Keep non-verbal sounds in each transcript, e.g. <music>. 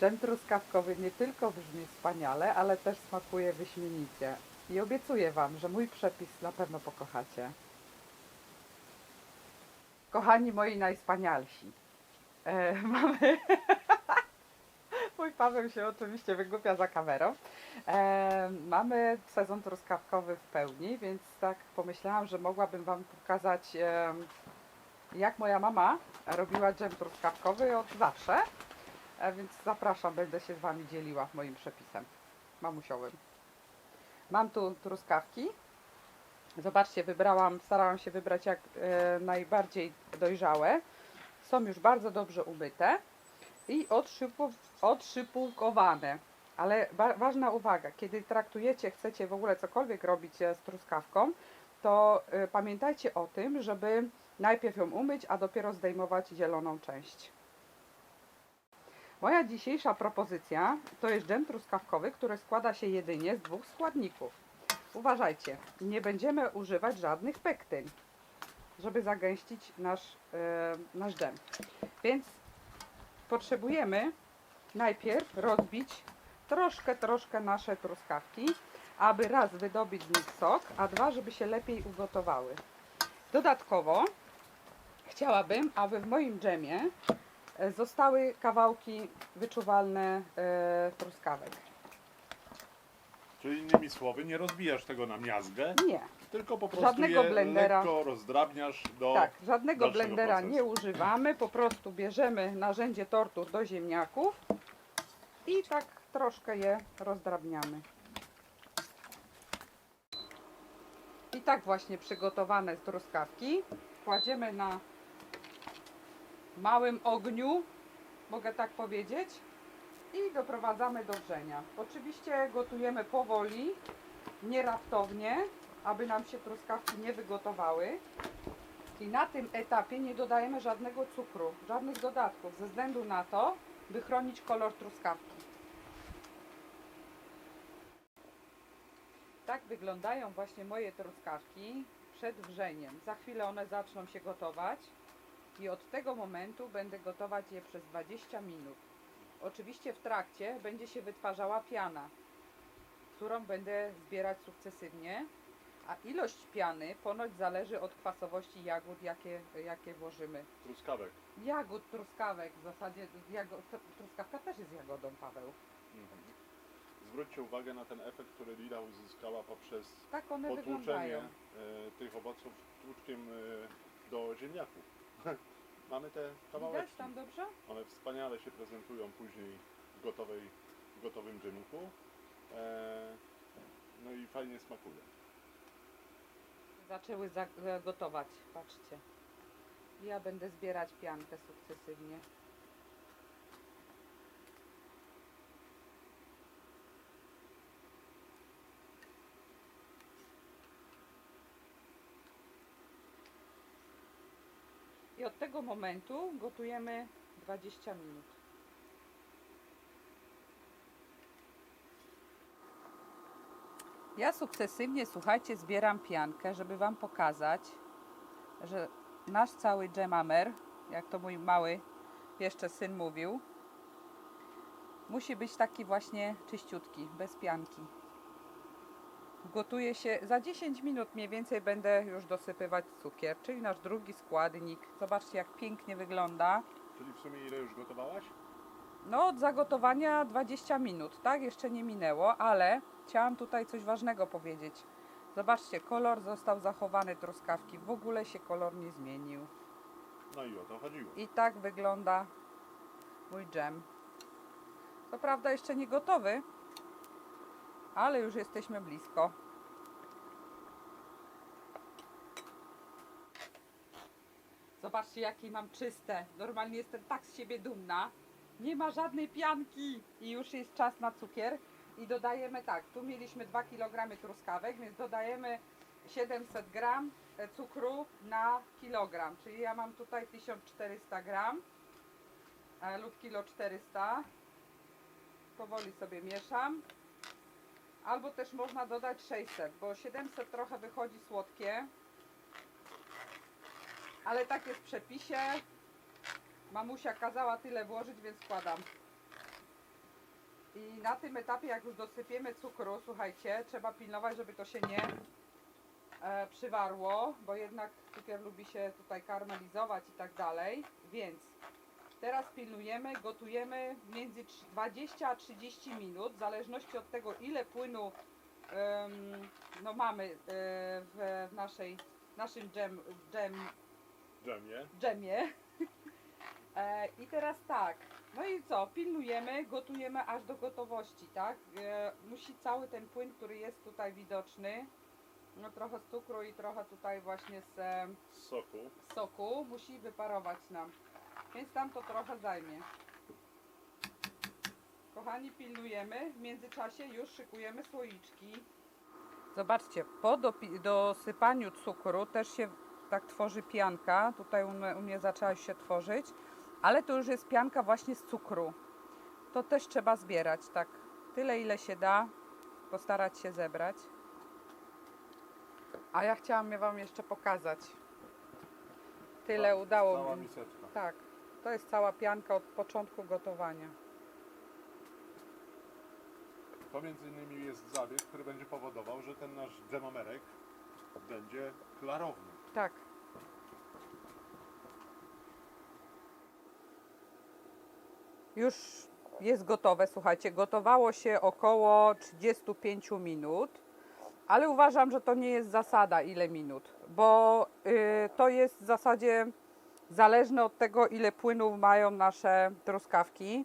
Dżem truskawkowy nie tylko brzmi wspaniale, ale też smakuje wyśmienicie. I obiecuję Wam, że mój przepis na pewno pokochacie. Kochani moi najwspanialsi, e, <laughs> mamy... <laughs> Mój Paweł się oczywiście wygłupia za kamerą. E, mamy sezon truskawkowy w pełni, więc tak pomyślałam, że mogłabym Wam pokazać, e, jak moja mama robiła dżem truskawkowy od zawsze. E, więc zapraszam, będę się z Wami dzieliła moim przepisem mamusiowym. Mam tu truskawki. Zobaczcie, wybrałam, starałam się wybrać jak e, najbardziej dojrzałe. Są już bardzo dobrze umyte i odszypu, odszypułkowane. Ale wa- ważna uwaga, kiedy traktujecie, chcecie w ogóle cokolwiek robić e, z truskawką, to e, pamiętajcie o tym, żeby najpierw ją umyć, a dopiero zdejmować zieloną część. Moja dzisiejsza propozycja to jest dżem truskawkowy, który składa się jedynie z dwóch składników. Uważajcie, nie będziemy używać żadnych pektyn, żeby zagęścić nasz, e, nasz dżem. Więc potrzebujemy najpierw rozbić troszkę, troszkę nasze truskawki, aby raz wydobyć z nich sok, a dwa, żeby się lepiej ugotowały. Dodatkowo chciałabym, aby w moim dżemie zostały kawałki wyczuwalne e, truskawek. Czyli innymi słowy, nie rozbijasz tego na miazgę, Nie, tylko po prostu Żadnego je blendera. lekko rozdrabniasz do... tak, żadnego blendera procesu. nie używamy, po prostu bierzemy narzędzie tortur do ziemniaków i tak troszkę je rozdrabniamy. I tak właśnie przygotowane z truskawki kładziemy na małym ogniu, mogę tak powiedzieć, i doprowadzamy do wrzenia. Oczywiście gotujemy powoli, nie raptownie, aby nam się truskawki nie wygotowały. I na tym etapie nie dodajemy żadnego cukru, żadnych dodatków, ze względu na to, by chronić kolor truskawki. Tak wyglądają właśnie moje truskawki przed wrzeniem. Za chwilę one zaczną się gotować i od tego momentu będę gotować je przez 20 minut. Oczywiście w trakcie będzie się wytwarzała piana, którą będę zbierać sukcesywnie, a ilość piany ponoć zależy od kwasowości jagód, jakie, jakie włożymy. Truskawek. Jagód, truskawek, w zasadzie jago, tr- truskawka też jest jagodą, Paweł. Mhm. Zwróćcie uwagę na ten efekt, który Lila uzyskała poprzez Tak potłuczenie wyglądają. e, tych owoców tłuczkiem e, do ziemniaków. <laughs> Mamy te Widać kawałeczki. tam dobrze? One wspaniale się prezentują później w, gotowej, w gotowym dżemiku. E, no i fajnie smakuje. Zaczęły za- za- gotować, patrzcie. Ja będę zbierać piankę sukcesywnie. Od tego momentu gotujemy 20 minut. Ja sukcesywnie, słuchajcie, zbieram piankę, żeby Wam pokazać, że nasz cały dżemamer, jak to mój mały jeszcze syn mówił, musi być taki właśnie czyściutki, bez pianki. Gotuje się, za 10 minut mniej więcej będę już dosypywać cukier, czyli nasz drugi składnik. Zobaczcie jak pięknie wygląda. Czyli w sumie ile już gotowałaś? No, od zagotowania 20 minut, tak? Jeszcze nie minęło, ale chciałam tutaj coś ważnego powiedzieć. Zobaczcie, kolor został zachowany truskawki. W ogóle się kolor nie zmienił. No i o to chodziło. I tak wygląda mój dżem. Co prawda jeszcze nie gotowy, ale już jesteśmy blisko. Zobaczcie, jakie mam czyste. Normalnie jestem tak z siebie dumna. Nie ma żadnej pianki. I już jest czas na cukier. I dodajemy tak, tu mieliśmy 2 kg truskawek, więc dodajemy 700 gram e, cukru na kilogram. Czyli ja mam tutaj 1400 gram e, lub kilo 400. Powoli sobie mieszam. Albo też można dodać 600, bo 700 trochę wychodzi słodkie. Ale tak jest w przepisie. Mamusia kazała tyle włożyć, więc składam. I na tym etapie, jak już dosypiemy cukru, słuchajcie, trzeba pilnować, żeby to się nie e, przywarło, bo jednak cukier lubi się tutaj karmelizować i tak dalej. Więc teraz pilnujemy, gotujemy między trz- 20 a 30 minut, w zależności od tego, ile płynu no, mamy e, w, w naszej, naszym dżem, dżem, Dżemie. dżemie. <laughs> E, I teraz tak, no i co, pilnujemy, gotujemy aż do gotowości, tak? E, musi cały ten płyn, który jest tutaj widoczny, no trochę z cukru i trochę tutaj właśnie z, e, Z soku. z soku, musi wyparować nam. Więc tam to trochę zajmie. Kochani, pilnujemy. W międzyczasie już szykujemy słoiczki. Zobaczcie, po dosypaniu cukru też się tak tworzy pianka. Tutaj u mnie, zaczęła się tworzyć, ale to już jest pianka właśnie z cukru. To też trzeba zbierać, tak tyle ile się da, postarać się zebrać. A ja chciałam Wam jeszcze pokazać. Tyle udało Cała mi. miseczka. Tak, to jest cała pianka od początku gotowania. To między innymi jest zabieg, który będzie powodował, że ten nasz dżemamerek będzie klarowny. Tak. Już jest gotowe, słuchajcie, gotowało się około 35 minut, ale uważam, że to nie jest zasada ile minut, bo y, to jest w zasadzie zależne od tego, ile płynów mają nasze truskawki.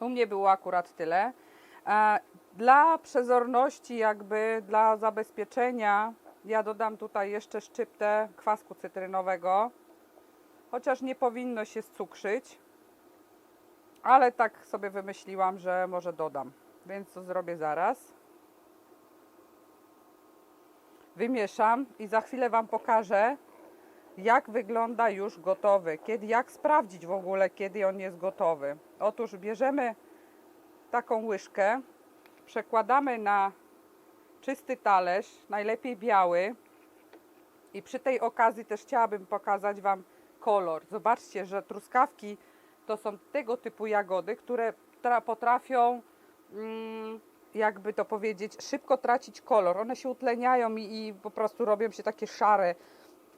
U mnie było akurat tyle. E, Dla przezorności, jakby dla zabezpieczenia, ja dodam tutaj jeszcze szczyptę kwasku cytrynowego, chociaż nie powinno się cukrzyć, ale tak sobie wymyśliłam, że może dodam, więc to zrobię zaraz. Wymieszam i za chwilę Wam pokażę, jak wygląda już gotowy, kiedy, jak sprawdzić w ogóle, kiedy on jest gotowy. Otóż bierzemy taką łyżkę, przekładamy na czysty talerz, najlepiej biały. I przy tej okazji też chciałabym pokazać Wam kolor. Zobaczcie, że truskawki to są tego typu jagody, które tra- potrafią, mm, jakby to powiedzieć, szybko tracić kolor. One się utleniają i, i po prostu robią się takie szare.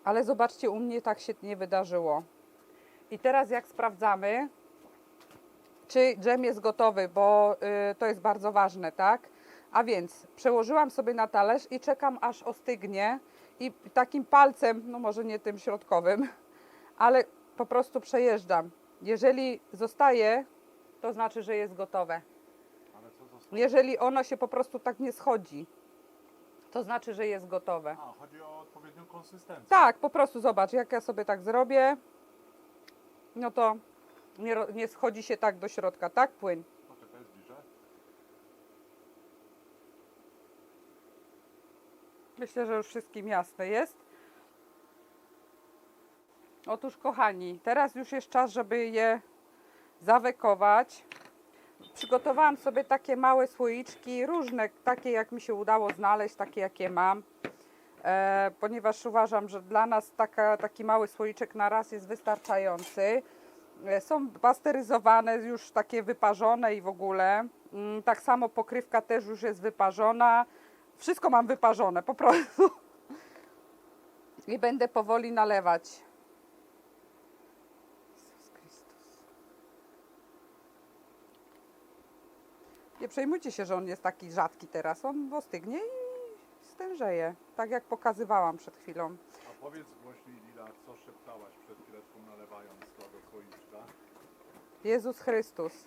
Ale zobaczcie, u mnie tak się nie wydarzyło. I teraz jak sprawdzamy, czy dżem jest gotowy, bo y, to jest bardzo ważne, tak? A więc przełożyłam sobie na talerz i czekam aż ostygnie i takim palcem, no może nie tym środkowym, ale po prostu przejeżdżam. Jeżeli zostaje, to znaczy, że jest gotowe. Ale co zostało? Jeżeli ono się po prostu tak nie schodzi, to znaczy, że jest gotowe. A, chodzi o odpowiednią konsystencję. Tak, po prostu zobacz, jak ja sobie tak zrobię, no to nie, nie schodzi się tak do środka, tak płyn. Poczekaj, zbliżę. Myślę, że już wszystkim jasne jest. Otóż, kochani, teraz już jest czas, żeby je zawekować. Przygotowałam sobie takie małe słoiczki, różne, takie jak mi się udało znaleźć, takie jakie mam. E, ponieważ uważam, że dla nas taka, taki mały słoiczek na raz jest wystarczający. E, Są pasteryzowane, już takie wyparzone i w ogóle. Mm, Tak samo pokrywka też już jest wyparzona. Wszystko mam wyparzone, po prostu. <laughs> I będę powoli nalewać. Nie przejmujcie się, że on jest taki rzadki teraz. On ostygnie i stężeje. Tak jak pokazywałam przed chwilą. A powiedz głośniej Lila, co szeptałaś przed chwileczką nalewając to do słoiczka. Jezus Chrystus.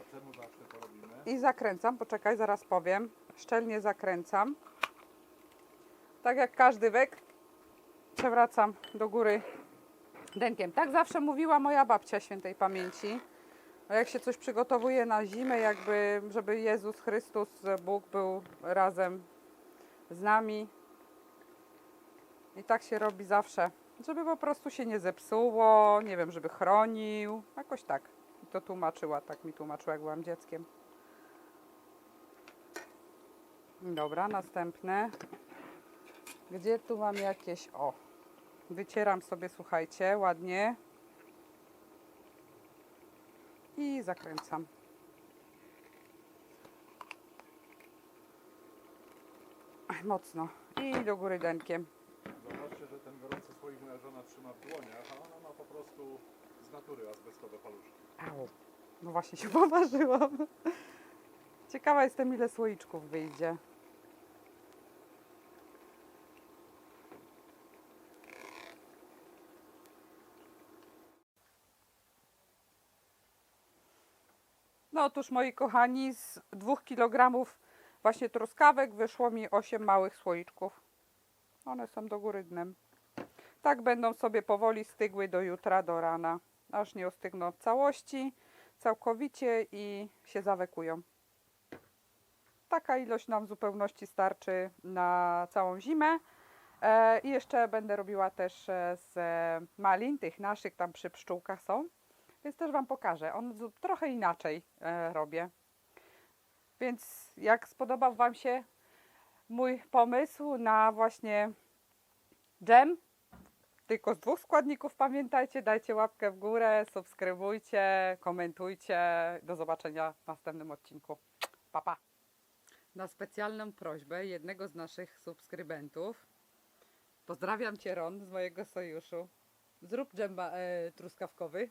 A czemu zawsze to robimy? I zakręcam, poczekaj, zaraz powiem. Szczelnie zakręcam. Tak jak każdy wek, przewracam do góry denkiem. Tak zawsze mówiła moja babcia świętej pamięci. A jak się coś przygotowuje na zimę, jakby, żeby Jezus Chrystus, Bóg był razem z nami. I tak się robi zawsze. Żeby po prostu się nie zepsuło, nie wiem, żeby chronił. Jakoś tak. I to tłumaczyła, tak mi tłumaczyła, jak byłam dzieckiem. Dobra, następne. Gdzie tu mam jakieś. O, wycieram sobie, słuchajcie, ładnie i zakręcam. Mocno i do góry denkiem. Zobaczcie, że ten gorący słoik moja żona trzyma w dłoniach, a ona ma po prostu z natury azbestowe paluszki. Au. No właśnie się poważyłam. Ciekawa jestem ile słoiczków wyjdzie. Otóż moi kochani, z 2 kg właśnie truskawek wyszło mi 8 małych słoiczków. One są do góry dnem. Tak będą sobie powoli stygły do jutra, do rana, aż nie ostygną w całości, całkowicie i się zawekują. Taka ilość nam w zupełności starczy na całą zimę. E, I jeszcze będę robiła też e, z malin, tych naszych tam przy pszczółkach są. Więc też Wam pokażę. On trochę inaczej e, robię. Więc jak spodobał Wam się mój pomysł na właśnie dżem, tylko z dwóch składników pamiętajcie, dajcie łapkę w górę, subskrybujcie, komentujcie. Do zobaczenia w następnym odcinku. Pa, pa. Na specjalną prośbę jednego z naszych subskrybentów, pozdrawiam Cię Ron z mojego sojuszu, zrób dżem e, truskawkowy.